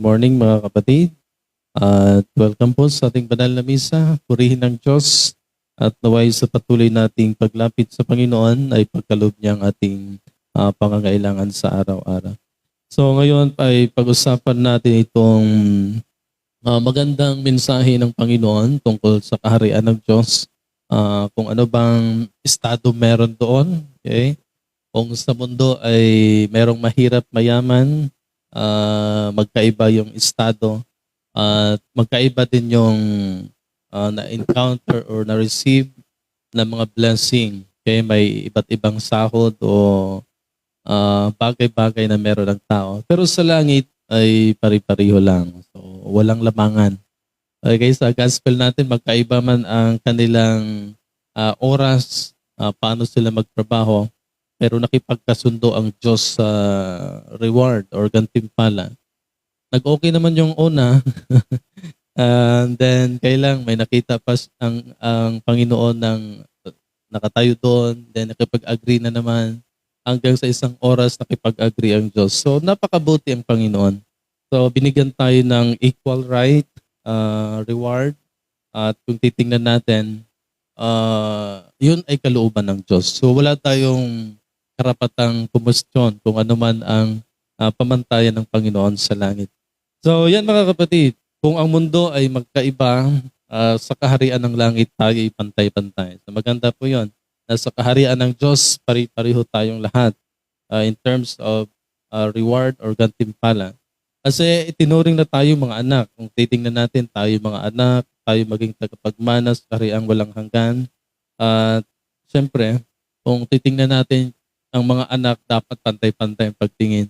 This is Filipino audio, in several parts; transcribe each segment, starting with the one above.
morning mga kapatid. At welcome po sa ating banal na misa. Purihin ng Diyos at naway sa patuloy nating paglapit sa Panginoon ay pagkalob niya ang ating ah, pangangailangan sa araw-araw. So ngayon ay pag-usapan natin itong ah, magandang mensahe ng Panginoon tungkol sa kaharian ng Diyos. Ah, kung ano bang estado meron doon. Okay? Kung sa mundo ay merong mahirap mayaman, ah, magkaiba yung estado at magkaiba din yung ah, na-encounter or na-receive na mga blessing. Okay, may iba't ibang sahod o ah, bagay-bagay na meron ng tao. Pero sa langit ay pari-pariho lang. So, walang lamangan. Okay, sa gospel natin, magkaiba man ang kanilang ah, oras, ah, paano sila magtrabaho, pero nakipagkasundo ang Diyos sa reward or gantimpala. Nag-okay naman yung una. And then, kailang may nakita pa ang, ang Panginoon ng nakatayo doon. Then, nakipag-agree na naman. Hanggang sa isang oras, nakipag-agree ang Diyos. So, napakabuti ang Panginoon. So, binigyan tayo ng equal right, uh, reward. At kung titingnan natin, uh, yun ay kalooban ng Diyos. So, wala tayong karapatang kumustyon kung ano man ang ah, pamantayan ng Panginoon sa langit. So yan mga kapatid, kung ang mundo ay magkaiba, ah, sa kaharian ng langit tayo ay pantay-pantay. So maganda po yon. Na sa kaharian ng Diyos, pari-pariho tayong lahat ah, in terms of ah, reward or gantimpala. Kasi itinuring na tayo mga anak. Kung titingnan natin, tayo mga anak, tayo maging tagapagmana sa kahariang walang hanggan. At syempre, kung titingnan natin ang mga anak dapat pantay-pantay ang pagtingin.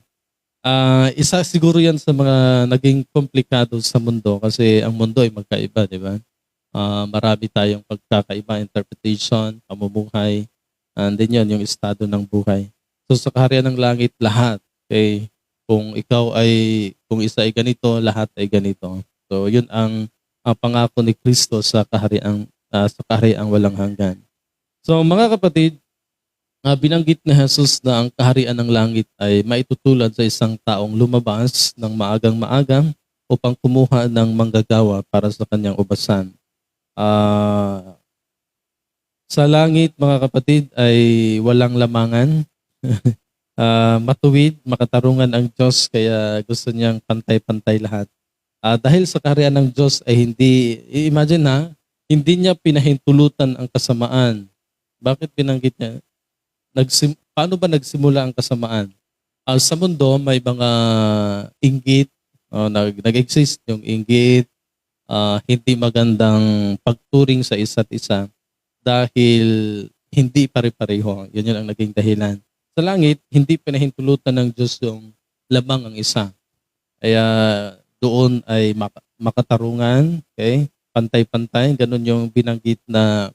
Ah, isa siguro 'yan sa mga naging komplikado sa mundo kasi ang mundo ay magkaiba, di ba? Ah, marami tayong pagkakaiba interpretation, pamumuhay, and then 'yan yung estado ng buhay. So sa kaharian ng langit lahat, okay, kung ikaw ay kung isa ay ganito, lahat ay ganito. So 'yun ang, ang pangako ni Kristo sa kahariang ah, sa kahariang walang hanggan. So mga kapatid, Ah, binanggit ni Jesus na ang kaharian ng langit ay maitutulad sa isang taong lumabas ng maagang maaga upang kumuha ng manggagawa para sa kanyang ubasan. Ah, sa langit, mga kapatid, ay walang lamangan. Ah, matuwid, makatarungan ang Diyos, kaya gusto niyang pantay-pantay lahat. Ah, dahil sa kaharian ng Diyos ay hindi, i-imagine ha, hindi niya pinahintulutan ang kasamaan. Bakit binanggit niya? Nagsim paano ba nagsimula ang kasamaan? Ah, sa mundo may mga inggit, oh, nag nag-exist yung inggit, ah, hindi magandang pagturing sa isa't isa dahil hindi pare-pareho. Yun yun ang naging dahilan. Sa langit, hindi pinahintulutan ng Diyos yung lamang ang isa. Kaya doon ay mak- makatarungan, okay? Pantay-pantay, ganun yung binanggit na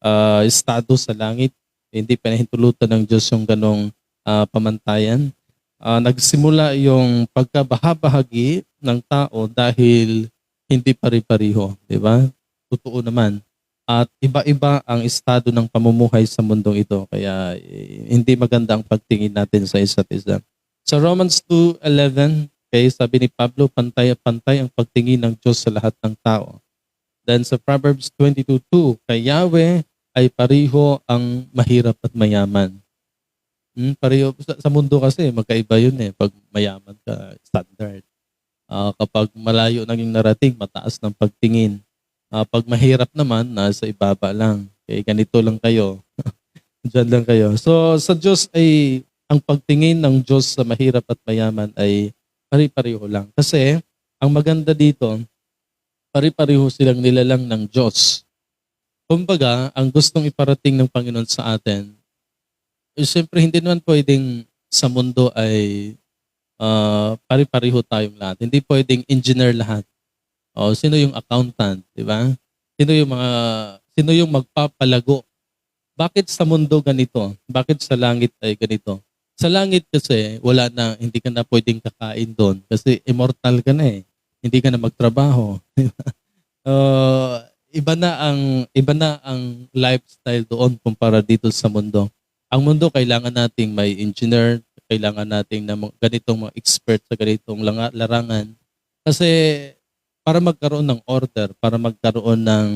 ah, estado sa langit hindi pinahintulutan ng Diyos yung ganong ah, pamantayan. Ah, nagsimula yung pagkabahabahagi ng tao dahil hindi pari-pariho, di ba? Totoo naman. At iba-iba ang estado ng pamumuhay sa mundong ito. Kaya eh, hindi maganda ang pagtingin natin sa isa't isa. Sa Romans 2.11, okay, sabi ni Pablo, pantay-pantay ang pagtingin ng Diyos sa lahat ng tao. Then sa Proverbs 22.2, kay Yahweh ay pariho ang mahirap at mayaman. Hmm, pariho, sa, sa mundo kasi magkaiba yun eh. Pag mayaman ka, standard. Ah, kapag malayo nang yung narating, mataas ng pagtingin. Ah, pag mahirap naman, nasa ibaba lang. Okay, ganito lang kayo. Diyan lang kayo. So sa Diyos ay, ang pagtingin ng Diyos sa mahirap at mayaman ay pari-pariho lang. Kasi, ang maganda dito, pari-pariho silang nilalang ng Diyos. Kumbaga, ang gustong iparating ng Panginoon sa atin, eh, siyempre hindi naman pwedeng sa mundo ay ah, pari-pariho tayong lahat. Hindi pwedeng engineer lahat. O, sino yung accountant, di ba? Sino yung mga, sino yung magpapalago? Bakit sa mundo ganito? Bakit sa langit ay ganito? Sa langit kasi, wala na, hindi ka na pwedeng kakain doon kasi immortal ka na eh. Hindi ka na magtrabaho. uh, iba na ang iba na ang lifestyle doon kumpara dito sa mundo. Ang mundo kailangan nating may engineer, kailangan nating na ganitong mga expert sa ganitong langa- larangan. Kasi para magkaroon ng order, para magkaroon ng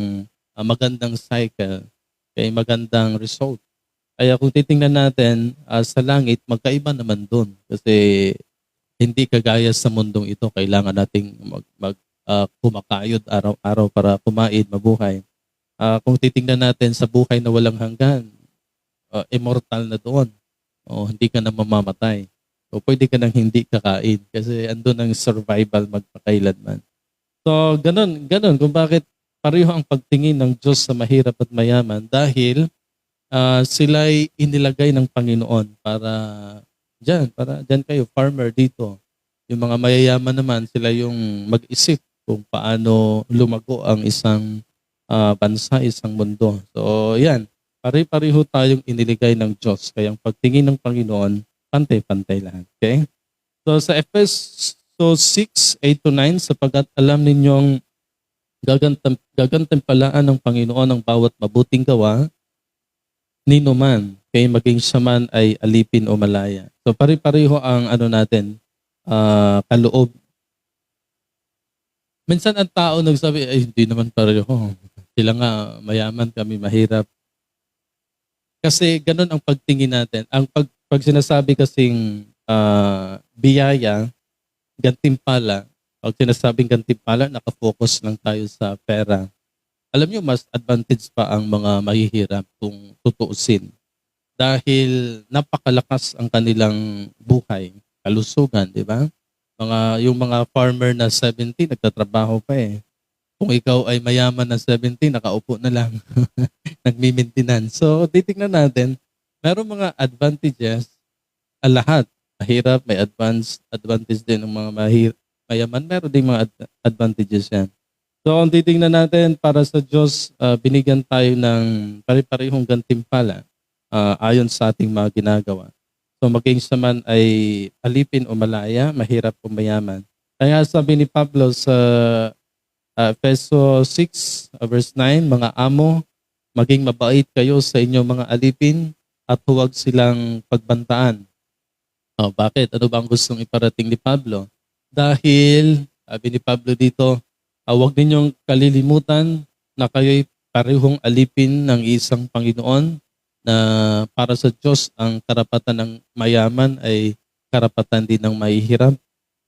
ah, magandang cycle, kay magandang result. Kaya kung titingnan natin ah, sa langit, magkaiba naman doon. Kasi hindi kagaya sa mundong ito, kailangan nating mag, mag ah, kumakayod araw-araw para kumain, mabuhay. Ah, kung titingnan natin sa buhay na walang hanggan, ah, immortal na doon. O, hindi ka na mamamatay. O pwede ka nang hindi kakain kasi andun ang survival magpakailanman. So, ganun, ganun kung bakit pareho ang pagtingin ng Diyos sa mahirap at mayaman dahil ah, sila'y inilagay ng Panginoon para dyan, para dyan kayo, farmer dito. Yung mga mayayaman naman, sila yung mag-isip kung paano lumago ang isang ah, bansa, isang mundo. So, yan. Pare-pareho tayong iniligay ng Diyos. Kaya ang pagtingin ng Panginoon, pantay-pantay lahat. Okay? So, sa Efeso 6, 8 to 9, sapagkat alam ninyong gagantam, gagantimpalaan ng Panginoon ang bawat mabuting gawa, nino man, kay maging siya man ay alipin o malaya. So pare-pareho ang ano natin, ah, kaloob. Minsan ang tao nagsabi, ay hindi naman pareho. Sila nga mayaman, kami mahirap. Kasi ganun ang pagtingin natin. Ang pag, pag sinasabi kasing ah, biyaya, gantimpala, pag sinasabing gantimpala, nakafocus lang tayo sa pera. Alam nyo, mas advantage pa ang mga mahihirap kung tutuusin. Dahil napakalakas ang kanilang buhay, kalusugan, di ba? Mga, yung mga farmer na 70, nagtatrabaho pa eh. Kung ikaw ay mayaman na 70, nakaupo na lang. Nagmi-maintenance. So, titignan natin, meron mga advantages a lahat. Mahirap, may advance, advantage din ng mga mahir, mayaman. Meron din mga ad- advantages yan. So, kung titignan natin, para sa Diyos, ah, binigyan tayo ng pare-parehong gantimpala ah, ayon sa ating mga ginagawa. So, maging sa man ay alipin o malaya, mahirap o mayaman. Kaya sabi ni Pablo sa uh, Efeso 6, uh, verse 9, mga amo, maging mabait kayo sa inyong mga alipin at huwag silang pagbantaan. Oh, bakit? Ano ba ang gustong iparating ni Pablo? Dahil, sabi ni Pablo dito, uh, huwag ninyong kalilimutan na kayo'y parehong alipin ng isang Panginoon na para sa Diyos ang karapatan ng mayaman ay karapatan din ng mahihirap.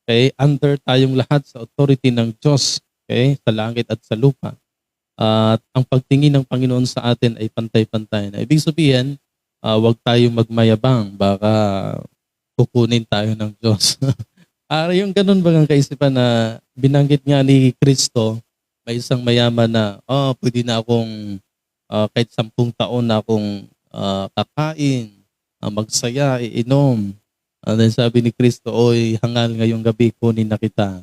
Okay? Under tayong lahat sa authority ng Diyos okay? sa langit at sa lupa. At ang pagtingin ng Panginoon sa atin ay pantay-pantay na. Ibig sabihin, uh, huwag tayong magmayabang. Baka kukunin tayo ng Diyos. Ah, yung ganun ba ang kaisipan na binanggit nga ni Kristo, may isang mayaman na, oh, pwede na akong ah, kahit sampung taon na akong ah, kakain, ah, magsaya, iinom. And then sabi ni Kristo, oy, hangal ngayong gabi, kunin na kita.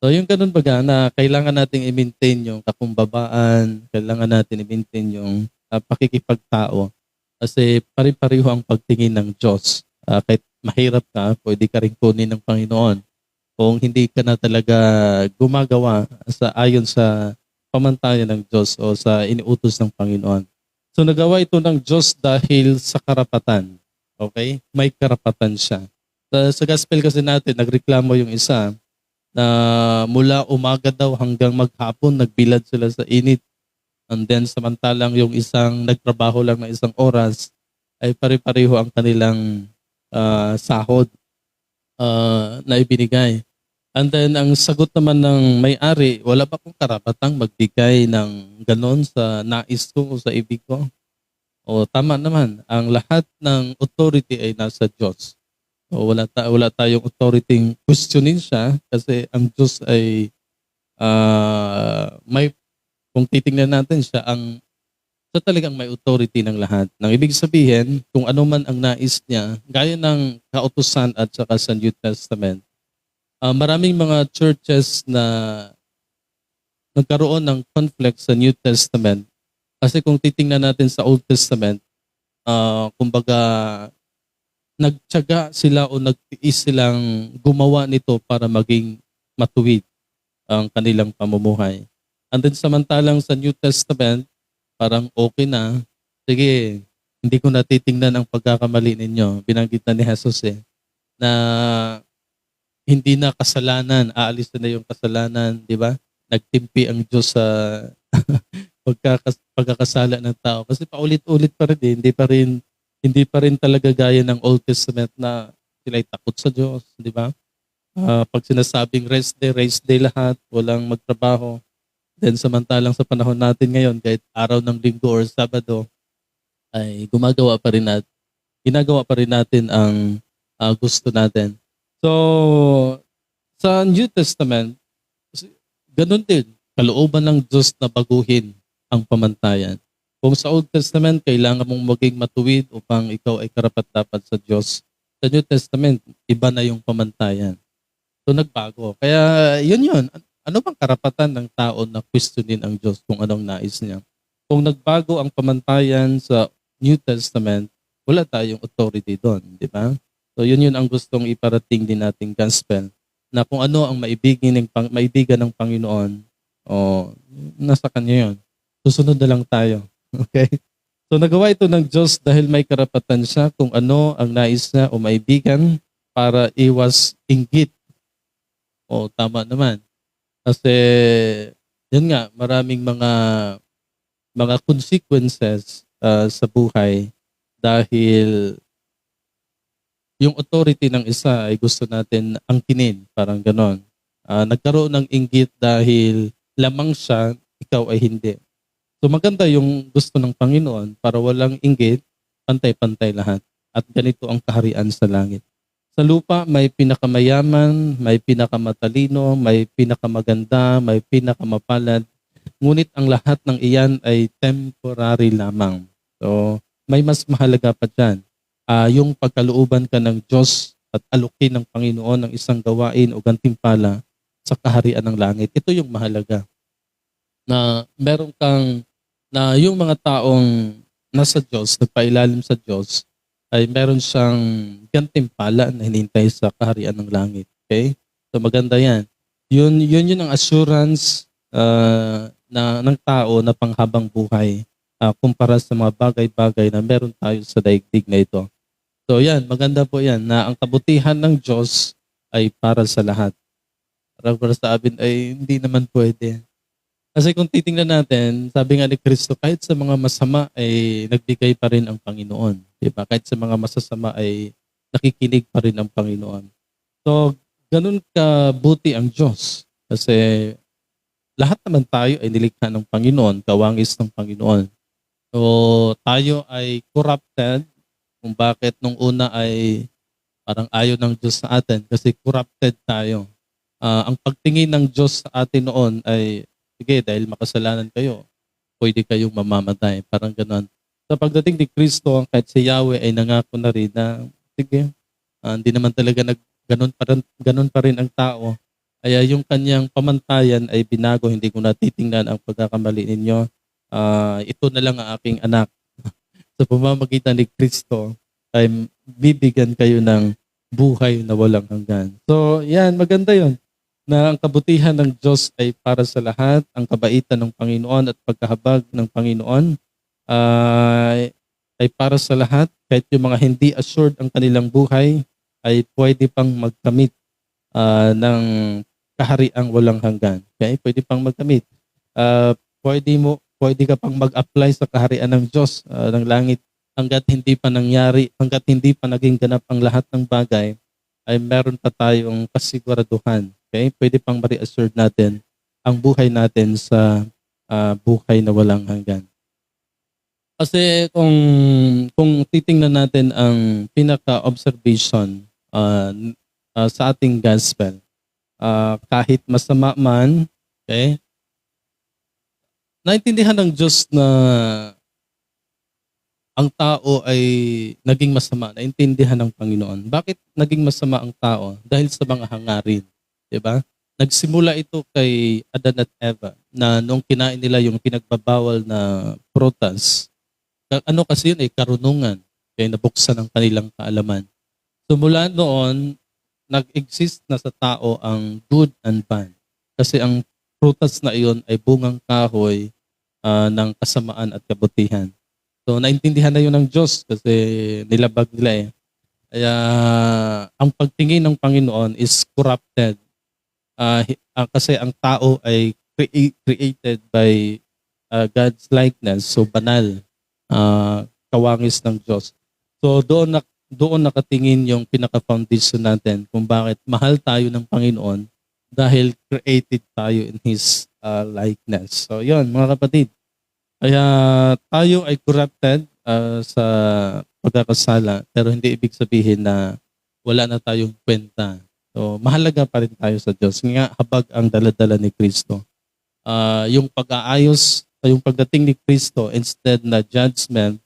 So yung ganun baga na kailangan nating i-maintain yung kakumbabaan, kailangan natin i-maintain yung ah, pakikipagtao. Kasi pare-pareho ang pagtingin ng Diyos. Ah, kahit mahirap ka, pwede ka rin kunin ng Panginoon. Kung hindi ka na talaga gumagawa sa ayon sa pamantayan ng Diyos o sa iniutos ng Panginoon. So nagawa ito ng Diyos dahil sa karapatan. Okay? May karapatan siya. Sa, gospel kasi natin, nagreklamo yung isa na mula umaga daw hanggang maghapon, nagbilad sila sa init. And then samantalang yung isang nagtrabaho lang na isang oras, ay pare-pareho ang kanilang ah, sahod ah, na ibinigay. And then ang sagot naman ng may-ari, wala ba akong karapatang magbigay ng ganon sa nais ko o sa ibig ko? O tama naman, ang lahat ng authority ay nasa Diyos. O wala, ta- wala tayong authority questionin siya kasi ang Diyos ay ah, may kung titingnan natin siya ang siya talagang may authority ng lahat. Nang ibig sabihin, kung ano man ang nais niya, gaya ng kautusan at saka sa New Testament, ah, maraming mga churches na nagkaroon ng conflict sa New Testament. Kasi kung titingnan natin sa Old Testament, ah, kumbaga, nagtyaga sila o nagtiis silang gumawa nito para maging matuwid ang kanilang pamumuhay. And then samantalang sa New Testament, parang okay na. Sige, hindi ko natitingnan ang pagkakamali ninyo. Binanggit na ni Jesus eh, na hindi na kasalanan, aalis na yung kasalanan, di ba? Nagtimpi ang Diyos sa pagkakas- pagkakasala ng tao. Kasi paulit-ulit pa rin, eh. hindi pa rin hindi pa rin talaga gaya ng Old Testament na sila'y takot sa Diyos, di ba? Ah, pag sinasabing rest day, rest day lahat, walang magtrabaho. Then samantalang sa panahon natin ngayon, kahit araw ng linggo or sabado, ay gumagawa pa rin natin, ginagawa pa rin natin ang ah, gusto natin. So, sa New Testament, ganun din, kalooban ng Diyos na baguhin ang pamantayan. Kung sa Old Testament, kailangan mong maging matuwid upang ikaw ay karapat-dapat sa Diyos. Sa New Testament, iba na yung pamantayan. So nagbago. Kaya yun yun. Ano bang karapatan ng tao na questionin ang Diyos kung anong nais niya? Kung nagbago ang pamantayan sa New Testament, wala tayong authority doon, di ba? So yun yun ang gustong iparating din nating gospel na kung ano ang maibigin ng pang, maibigan ng Panginoon, o nasa kanya yun. Susunod na lang tayo. Okay? So nagawa ito ng Diyos dahil may karapatan siya kung ano ang nais niya o maibigan para iwas inggit. O tama naman. Kasi yun nga, maraming mga mga consequences ah, sa buhay dahil yung authority ng isa ay gusto natin angkinin, parang ganon. Ah, nagkaroon ng inggit dahil lamang siya, ikaw ay hindi. So maganda yung gusto ng Panginoon para walang inggit, pantay-pantay lahat. At ganito ang kaharian sa langit. Sa lupa, may pinakamayaman, may pinakamatalino, may pinakamaganda, may pinakamapalad. Ngunit ang lahat ng iyan ay temporary lamang. So, may mas mahalaga pa dyan. Ah, yung pagkalooban ka ng Diyos at alukin ng Panginoon ng isang gawain o gantimpala sa kaharian ng langit. Ito yung mahalaga. Na meron kang na yung mga taong nasa Diyos, nagpailalim sa Diyos, ay meron siyang gantimpala na hinintay sa kaharian ng langit. Okay? So maganda yan. Yun, yun yun ang assurance ah, na, ng tao na panghabang buhay ah, kumpara sa mga bagay-bagay na meron tayo sa daigdig na ito. So yan, maganda po yan na ang kabutihan ng Diyos ay para sa lahat. Para, para sa amin ay hindi naman pwede. Kasi kung titingnan natin, sabi nga ni Kristo, kahit sa mga masama ay nagbigay pa rin ang Panginoon. Di ba? Kahit sa mga masasama ay nakikinig pa rin ang Panginoon. So, ganun kabuti ang Diyos. Kasi lahat naman tayo ay nilikha ng Panginoon, kawangis ng Panginoon. So, tayo ay corrupted kung bakit nung una ay parang ayaw ng Diyos sa atin kasi corrupted tayo. Ah, ang pagtingin ng Diyos sa atin noon ay sige, dahil makasalanan kayo, pwede kayong mamamatay. Parang ganon. Sa pagdating ni Kristo, kahit si Yahweh ay nangako na rin na, sige, ah, hindi naman talaga nag, ganon, pa rin, ganon pa rin ang tao. Kaya yung kanyang pamantayan ay binago, hindi ko natitingnan ang pagkakamali ninyo. Ah, ito na lang ang aking anak. Sa pamamagitan ni Kristo ay bibigyan kayo ng buhay na walang hanggan. So, yan, maganda yon na ang kabutihan ng Diyos ay para sa lahat, ang kabaitan ng Panginoon at pagkahabag ng Panginoon ay ay para sa lahat, kahit yung mga hindi assured ang kanilang buhay, ay pwede pang magkamit ah, ng kahariang walang hanggan. Okay? Pwede pang magkamit. Ah, pwede mo pwede ka pang mag-apply sa kaharian ng Diyos ah, ng langit hangga't hindi pa nangyari, hangga't hindi pa naging ganap ang lahat ng bagay, ay meron pa tayong kasiguraduhan Okay? Pwede pang ma-reassure natin ang buhay natin sa ah, buhay na walang hanggan. Kasi kung kung titingnan natin ang pinaka-observation n- ah, sa ating gospel, ah, kahit masama man, okay? Naintindihan ng Diyos na ang tao ay naging masama, naintindihan ng Panginoon. Bakit naging masama ang tao? Dahil sa mga hangarin. 'di ba? Nagsimula ito kay Adan at Eva na nung kinain nila yung pinagbabawal na prutas. Ano kasi yun eh, karunungan. Kaya nabuksan ang kanilang kaalaman. So mula noon, nag-exist na sa tao ang good and bad. Kasi ang prutas na iyon ay bungang kahoy ah, ng kasamaan at kabutihan. So naintindihan na yun ng Diyos kasi nilabag nila eh. Kaya ang pagtingin ng Panginoon is corrupted. Hi- ah, kasi ang tao ay crea- created by ah, God's likeness, so banal, ah, kawangis ng Diyos. So doon na, doon nakatingin yung pinaka-foundation natin kung bakit mahal tayo ng Panginoon dahil created tayo in His ah, likeness. So yon mga kapatid. Kaya tayo ay corrupted ah, sa pagkakasala pero hindi ibig sabihin na wala na tayong kwenta. So mahalaga pa rin tayo sa Diyos. Nga habag ang daladala ni Kristo. Ah, yung pag-aayos, yung pagdating ni Kristo instead na judgment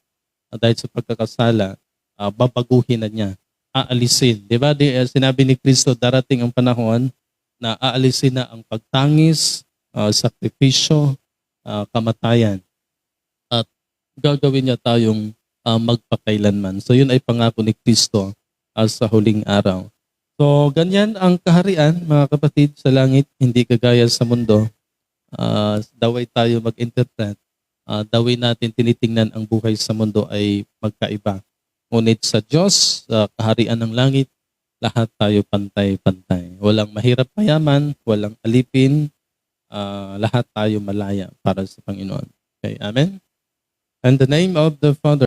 ah, dahil sa pagkakasala, ah, babaguhin na niya. Aalisin. Di ba? Di, eh, sinabi ni Kristo, darating ang panahon na aalisin na ang pagtangis, ah, sakripisyo, ah, kamatayan. At gagawin niya tayong ah, magpakailanman. So yun ay pangako ni Kristo ah, sa huling araw. So ganyan ang kaharian, mga kapatid, sa langit, hindi kagaya sa mundo. Ah, daway tayo mag-interpret. Ah, daway natin tinitingnan ang buhay sa mundo ay magkaiba. Ngunit sa Diyos, sa kaharian ng langit, lahat tayo pantay-pantay. Walang mahirap mayaman, walang alipin, ah, lahat tayo malaya para sa Panginoon. Okay, Amen? In the name of the Father,